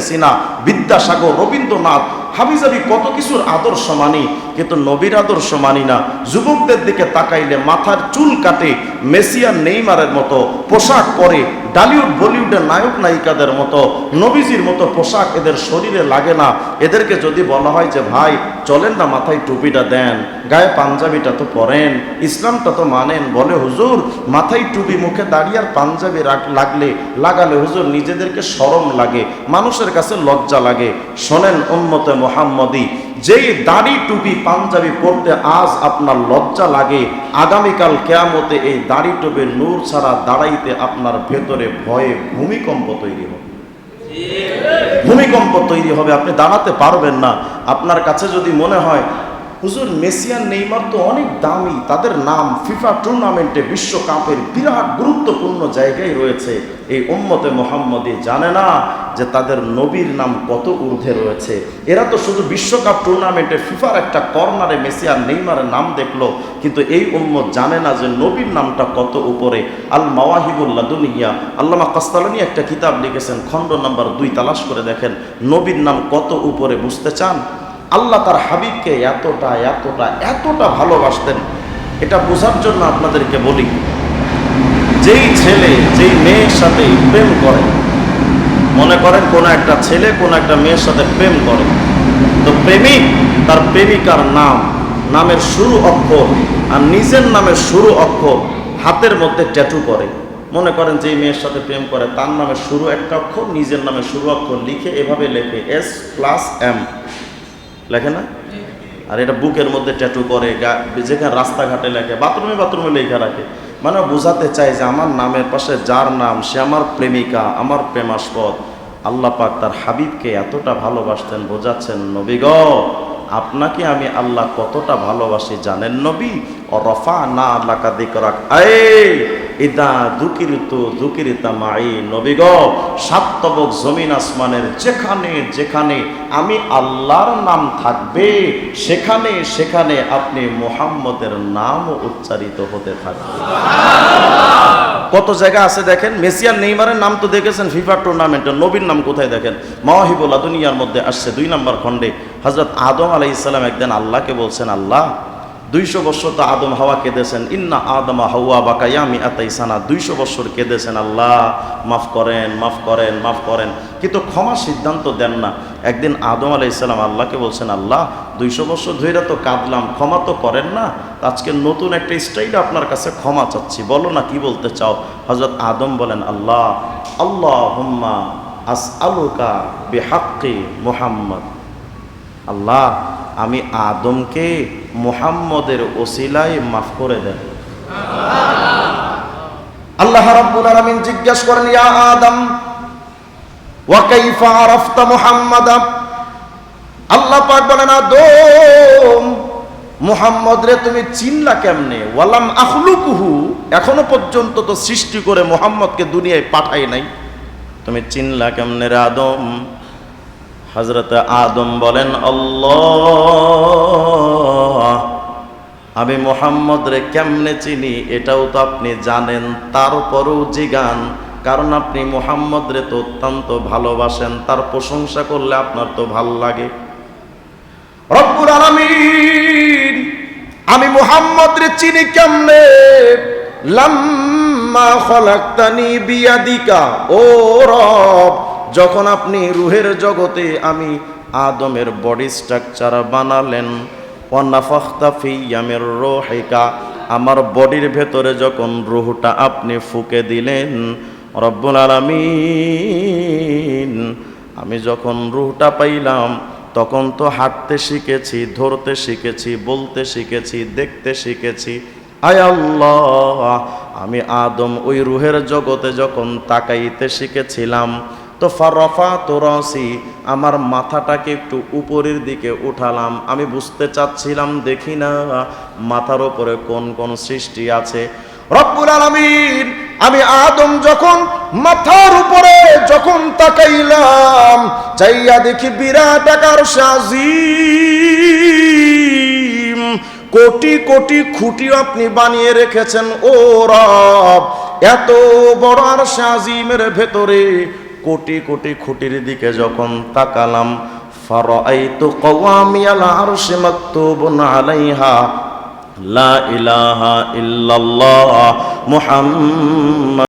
সিনা, বিদ্যাসাগর, রবীন্দ্রনাথ হাবিজাবি কত কিছুর আদর্শ মানি, কিন্তু নবীর আদর্শ মানি না। যুবকদের দিকে তাকাইলে মাথার চুল কাটে মেসিয়ার নেইমারের মতো পোশাক পরে ডালিউড বলিউডের নায়ক নায়িকাদের মতো, নবীজির মতো পোশাক এদের শরীরে লাগে না। এদেরকে যদি বলা হয় যে, ভাই, চলেন না, মাথায় টুপিটা দেন, গায়ে পাঞ্জাবিটা তো পরেন, ইসলামটা তো মানেন। বলে, হুজুর, মাথায় টুপি মুখে দাঁড়িয়ে আর পাঞ্জাবি লাগলে, লাগালে হুজুর, নিজেদেরকে সরম লাগে, মানুষের কাছে লজ্জা লাগে। শোনেন উন্মতে মোহাম্মদী, যেই দাড়ি, টুপি, পাঞ্জাবি পরতে আজ আপনার লজ্জা লাগে আগামীকাল কেয়ামতে এই দাড়ি টোপের নূর ছাড়া দাঁড়াইতে আপনার ভেতরে ভয়ে ভূমিকম্প তৈরি হবে। ভূমিকম্প তৈরি হবে। আপনি দাঁড়াতে পারবেন না। আপনার কাছে যদি মনে হয় হুজুর মেসিয়ান নেইমার তো অনেক দামি, তাদের নাম ফিফা টুর্নামেন্টে বিশ্বকাপের বিরাট গুরুত্বপূর্ণ জায়গায় রয়েছে। এই উম্মতে মোহাম্মদী জানে না যে তাদের নবীর নাম কত ঊর্ধ্বে রয়েছে। এরা তো শুধু বিশ্বকাপ টুর্নামেন্টে ফিফার একটা কর্নারে মেসি আর নেইমারের নাম দেখল, কিন্তু এই উম্মত জানে না যে নবীর নামটা কত উপরে। আল মাওয়াহিবুল্লাহ দুনিয়া আল্লামা কাস্তালানি একটা কিতাব লিখেছেন, খণ্ড নাম্বার দুই, তালাশ করে দেখেন, নবীর নাম কত উপরে, বুঝতে চান? আল্লাহ তার হাবিবকে এতটা এতটা এতটা ভালোবাসতেন। এটা বোঝার জন্য আপনাদেরকে বলি, যেই ছেলে, যেই মেয়ের সাথে প্রেম করে, মনে করেন কোনো একটা ছেলে কোনো একটা মেয়ের সাথে প্রেম করে, তো প্রেমিক, তার প্রেমিকার নাম, নামের শুরু অক্ষর আর নিজের নামের শুরু অক্ষর হাতের মধ্যে ট্যাটু করে। মনে করেন যে মেয়ের সাথে প্রেম করে, তার নামের শুরু একটা অক্ষর, নিজের নামে শুরু অক্ষর লিখে এভাবে লেখে এস প্লাস এম লেখে না? আর এটা বুকের মধ্যে ট্যাটু করে যেখানে রাস্তাঘাটে লেখে বাথরুমে বাথরুমে লেখা রাখে। মানে বোঝাতে চাই যে আমার নামের পাশে যার নাম সে আমার প্রেমিকা আমার প্রেমাস্পদ আল্লাহ পাক তার হাবিবকে এতটা ভালোবাসতেন বোঝাচ্ছেন নবী গ আপনাকে আমি আল্লাহ কতটা ভালোবাসি জানেন নবী? ও রফা না আল্লাকা দিকরাক। এই! ইদা দুকিরিত মাই নবী গ সাতবক জমিন আসমানের যেখানে যেখানে আমি আল্লাহর নাম থাকবে, সেখানে সেখানে আপনি নামও উচ্চারিত হতে থাকবে। কত জায়গা আছে দেখেন? মেসিয়ার নেইমারের নাম তো দেখেছেন ফিফা টুর্নামেন্টের নবীর নাম কোথায় দেখেন? মাহিবুল্লাহ দুনিয়ার মধ্যে আসছে দুই নম্বর খণ্ডে। হজরত আদম আলাই ইসলাম একদিন আল্লাহকে বলছেন, আল্লাহ দুইশো বছর তো আদম হাওয়া কেঁদেছেন। ইন্না আদমা হাওয়া বাকায়ামি আতাইসানা দুইশো বছর কেঁদেছেন আল্লাহ। মাফ করেন মাফ করেন মাফ করেন। কিন্তু ক্ষমা সিদ্ধান্ত দেন না। একদিন আদম আলাই ইসলাম আল্লাহকে বলছেন, আল্লাহ, দুইশো বছর ধরে তো কাঁদলাম, ক্ষমা তো করেন না। আজকে নতুন একটা স্টাইলে আপনার কাছে ক্ষমা চাচ্ছি। বলো না কি বলতে চাও? হজরত আদম বলেন, আল্লাহ আল্লাহ হুম্মা আস আলুকা বেহাক্কি মোহাম্মদ। আল্লাহ আমি আদমকে মুহাম্মদের ওসিলায় মাফ করে দেন। আল্লাহ রাব্বুল আলামিন জিজ্ঞেস করেন, ইয়া আদম, ওয়া কাইফা আরাফতা মুহাম্মাদা? আল্লাহ পাক বলেন, আদম মুহাম্মদ রে তুমি চিনলা কেমনে? ওয়ালাম আখলুকুহু, এখনও পর্যন্ত তো সৃষ্টি করে মুহাম্মদকে দুনিয়ায় পাঠাই নাই। তুমি চিনলা কেমনে রে আদম? হজরত আদম বলেন আমি মোহাম্মদ রে কেমনে চিনি? এটাও তো আপনি জানেন। তারপরও জিগান, কারণ আপনি মোহাম্মদ রে তো অত্যন্ত ভালোবাসেন। তার প্রশংসা করলে আপনার তো ভালো লাগে। আমি মোহাম্মদ রে চিনি কেমনে? লাম্মা খলাক্তানি বিয়াদিকা, ও রব যখন আপনি রুহের জগতে আমি আদমের বডি স্ট্রাকচার বানালেন ওয়ানাফাখতা ফিয়ামের রোহিকা, আমার বডির ভেতরে যখন রুহটা আপনি ফুকে দিলেন, রব্বুল আলামিন, আমি যখন রুহটা পাইলাম, তখন তো হাঁটতে শিখেছি, ধরতে শিখেছি, বলতে শিখেছি, দেখতে শিখেছি। আয় আল্লাহ, আমি আদম ওই রুহের জগতে যখন তাকাইতে শিখেছিলাম তো ফারফা তোরসি আমার মাথাটাকে একটু উপরের দিকে উঠালাম। আমি বুঝতে চাচ্ছিলাম, দেখি না মাথার ওপরে কোন কোন সৃষ্টি আছে। রব্বুল আলামিন, আমি আদম যখন মাথার উপরে যখন তাকাইলাম, চাইয়া দেখি বিরাট আকার সাজিম কোটি কোটি খুঁটি আপনি বানিয়ে রেখেছেন, ও রব, এত বড় আর সাজিমের ভেতরে। কোটি কোটি খুঁটির দিকে যখন তাকালাম, ফারাআইতু কওয়ামিয়াল আরশি মাকতুবুন আলাইহা, লা ইলাহা ইল্লাল্লাহ মুহাম্মদ